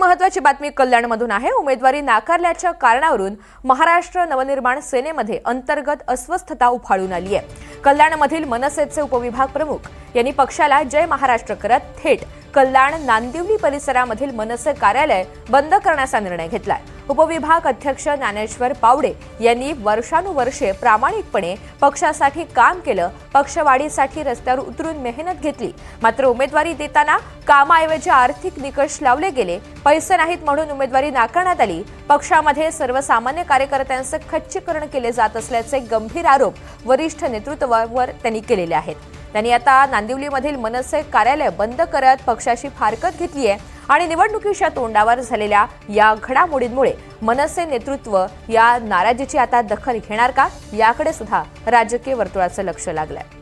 महत्वाची बातमी कल्याणमधून आहे. उमेदवारी नाकारल्याच्या कारणावरून महाराष्ट्र नवनिर्माण सेनेमध्ये अंतर्गत अस्वस्थता उफाळून आली आहे. कल्याणमधील मनसेचे उपविभाग प्रमुख यांनी पक्षाला जय महाराष्ट्र करत थेट कल्याण नांदिवली परिसरामधील मनसे कार्यालय बंद करण्याचा निर्णय घेतलाय. उपविभाग अध्यक्ष ज्ञानेश्वर पावडे यांनी वर्षानुवर्षे प्रामाणिकपणे पक्षासाठी काम केलं पक्षवाढीसाठी रस्त्यावर उतरून मेहनत घेतली. मात्र उमेदवारी देताना कामाऐवजी आर्थिक निकष लावले गेले पैसे नाहीत म्हणून उमेदवारी नाकारण्यात आली. पक्षामध्ये सर्वसामान्य कार्यकर्त्यांचे खच्चीकरण केले जात असल्याचे गंभीर आरोप वरिष्ठ नेतृत्वावर त्यांनी केलेले आहेत. त्यांनी आता नांदिवलीमधील मनसे कार्यालय बंद करत पक्षाशी फारकत घेतली आहे आणि निवडणुकीच्या तोंडावर झालेल्या या घडामोडींमुळे मनसे नेतृत्व या नाराजीची आता दखल घेणार का? याकडे सुद्धा राजकीय वर्तुळाचं लक्ष लागलंय.